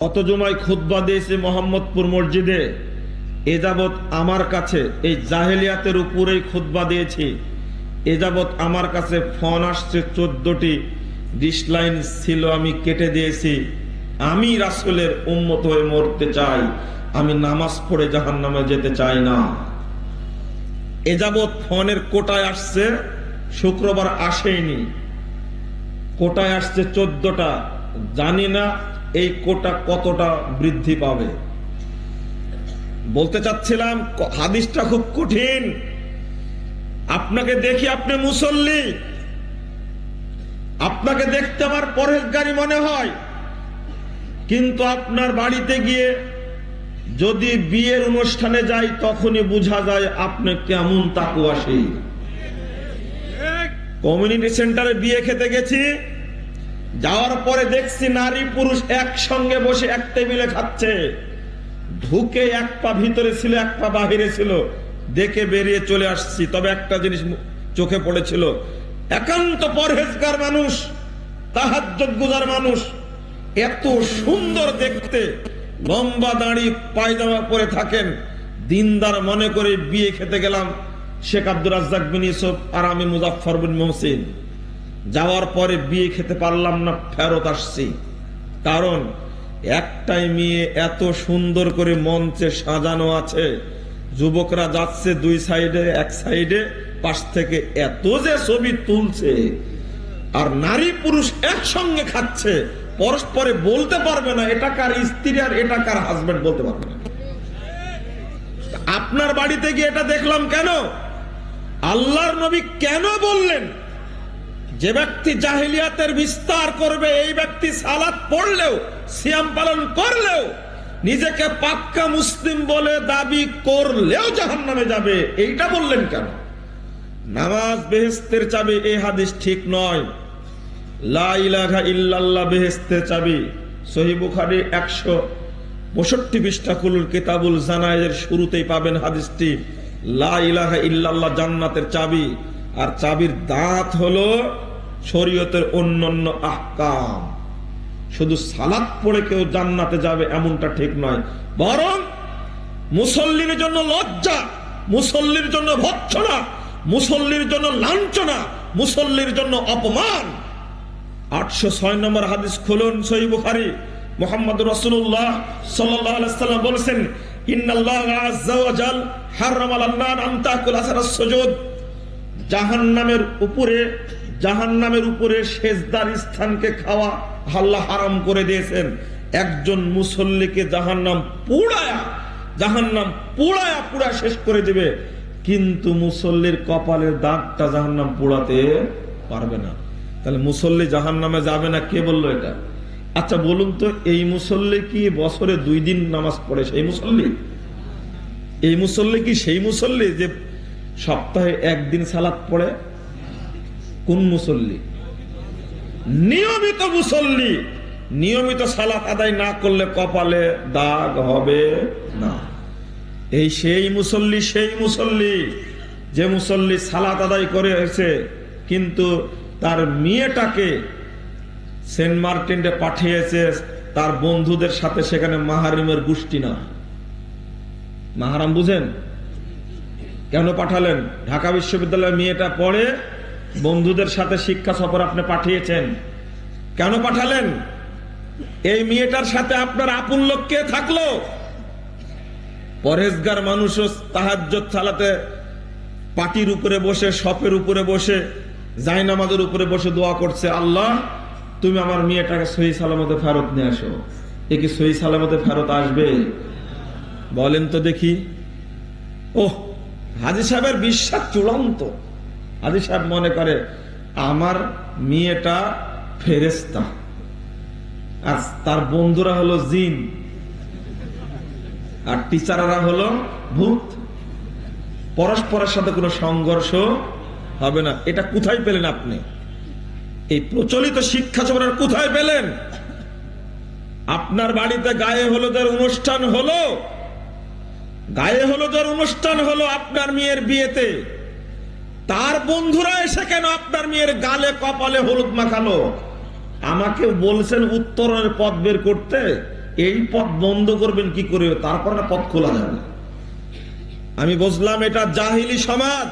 কত জমায় খুতবা দিয়েছে মোহাম্মদপুর মসজিদে। এ যাবৎ আমার কাছে, এই জাহেলিয়াতের উপরেই খুতবা দিয়েছি। এ যাবৎ আমার কাছে ফোন আসছে, চোদ্দটি ডিসলাইন ছিল, আমি কেটে দিয়েছি। আমি রাসুলের উন্মত হয়ে মরতে চাই। আমি নামাজ পড়ে জাহান নামে যেতে চাই না। এ যাবৎ ফোনের কোটায় আসছে, শুক্রবার আসেনি কোটায় আসছে চোদ্দটা, জানি না এই কোটা কতটা বৃদ্ধি পাবে? বলতে চাচ্ছিলাম, হাদিসটা খুব কঠিন। আপনাকে দেখি আপনি মুসল্লি। আপনাকে দেখতে আমার পরেশগারি মনে হয়। কিন্তু আপনার বাড়িতে গিয়ে যদি বিয়ের অনুষ্ঠানে যাই, তখনই বোঝা যায় আপনি কেমন তাকুয়াশী কমিউনিটি সেন্টারে বিয়ে খেতে গেছি। যাওয়ার পরে দেখছি নারী পুরুষ একসঙ্গে বসে এক টেবিলে খাচ্ছে। ঢুকে এক পা ভিতরে ছিল, এক পা বাহিরে ছিল। দেখে বেরিয়ে চলে আসছি। তবে একটা জিনিস চোখে পড়েছিল। একান্ত পরহেজগার মানুষ গুজার মানুষ। এত সুন্দর দেখতে। লম্বা দাড়ি পায়জামা পরে থাকেন। দিনদার মনে করে বিয়ে খেতে গেলাম। শেখ আব্দুর রাজ্জাক বিন ইউসুফ আর আমি মুজাফফর বিন মহসিন। যাওয়ার পরে বিয়ে খেতে পারলাম না, ফেরত আসছি। কারণ একটাই মেয়ে এত সুন্দর করে মঞ্চে সাজানো আছে, যুবকরা যাচ্ছে দুই সাইডে, এক সাইডে, পাশ থেকে এত যে ছবি তুলছে, আর নারী পুরুষ একসঙ্গে খাচ্ছে, পরস্পরে বলতে পারবে না, এটা কার স্ত্রী আর এটা কার হাজবেন্ড বলতে পারবে না। আপনার বাড়িতে গিয়ে এটা দেখলাম কেন? আল্লাহর নবী কেন বললেন? যে ব্যক্তি জাহিলিয়াতের বিস্তার করবে, এই ব্যক্তি সালাত পড়লেও, সিয়াম পালন করলেও, নিজেকে পাক্কা মুসলিম বলে দাবি করলেও জাহান নামে যাবে। এইটা বললেন কেন? নামাজ বেহেস্তের চাবি এই হাদিস ঠিক নয়। বেহেস্তের চাবি একশো শুরুতেই পাবেন হাদিসটি। ইল্লাল্লাহ জান্নাতের চাবি, আর চাবির দাঁত হলো শরীয়তের অন্যান্য আহকাম। শুধু সালাদ পড়ে কেউ জান্নাতে যাবে এমনটা ঠিক নয়। বরং মুসল্লির জন্য লজ্জা, মুসল্লির জন্য ভৎসনা, মুসল্লির জন্য লাঞ্ছনা, মুসল্লির জন্য অপমান। আটশো ছয় নম্বর হাদিস খুলুন সহি বুখারি। মোহাম্মদ রসুল্লাহ সাল্লাম বলেছেন, ইন্নাল্লাহ আজ্জা ওয়া সুজুদ জাহান্নামের উপরে সেজদার স্থানকে খাওয়া হাল্লা হারাম করে দিয়েছেন। একজন মুসল্লিকে জাহান জাহান্নাম পুড়ায়া জাহান্নাম পুড়ায়া পুড়া শেষ করে দিবে। কিন্তু মুসল্লির কপালের দাগটা জাহান্নাম পোড়াতে পারবে না। তাহলে মুসল্লি জাহান্নামে যাবে না? কে বলল এটা? আচ্ছা বলুন তো, এই মুসল্লি কি বছরে দুই দিন নামাজ পড়ে সেই মুসল্লি? এই মুসল্লি কি সেই মুসল্লি যে সপ্তাহে একদিন সালাত পড়ে? কোন মুসল্লি? নিয়মিত মুসল্লি। নিয়মিত সালাত আদায় না করলে কপালে দাগ হবে না। এই সেই মুসল্লি সেই মুসল্লি। যে মুসল্লি সালাত আদায় করে এসে কিন্তু তার মেয়েটাকে সেন্ট মার্টিনে পাঠিয়েছে, তার বন্ধুদের সাথে সেখানে মাহারিমের গোষ্ঠী না। মাহারাম বুঝেন? কেন পাঠালেন? ঢাকা বিশ্ববিদ্যালয়ের মেয়েটা পড়ে বন্ধুদের সাথে শিক্ষা সফর আপনি পাঠিয়েছেন। কেন পাঠালেন? এই মেয়েটার সাথে আপনার আপন লোক কে থাকল? পরেজগার তাহাজ্জত চালাতে পাটির উপরে বসে সপের উপরে বসে জাইনামাজের উপরে বসে দোয়া করছে, আল্লাহ, তুমি আমার মেয়েটাকে সহি সালামতে ফেরত নিয়ে আসো। এ কি সহি সালামতে ফেরত আসবে? বলেন তো দেখি। ওহ, হাজি সাহেবের বিশ্বাস চূড়ান্ত। হাজি সাহেব মনে করে, আমার মেয়েটা ফেরেস্তা আর তার বন্ধুরা হলো জিন। আর টিচাররা হলো ভূত। পরস্পরের সাথে কোনো সংঘর্ষ হবে না। এটা কোথায় পেলেন আপনি? এই প্রচলিত শিক্ষা চক্রের কোথায় পেলেন? আপনার বাড়িতে গায়ে হলুদের অনুষ্ঠান হলো? গায়ে হলুদের অনুষ্ঠান হলো আপনার মেয়ের বিয়েতে। তার বন্ধুরা এসে কেন আপনার মেয়ের গালে, কপালে হলুদ মাখালো? আমাকে বলছেন উত্তরণের পথ বের করতে, এই পথ বন্ধ করবেন কি করে? তারপর পথ খোলা যাবে আমি বুঝলাম এটা জাহিলি সমাজ।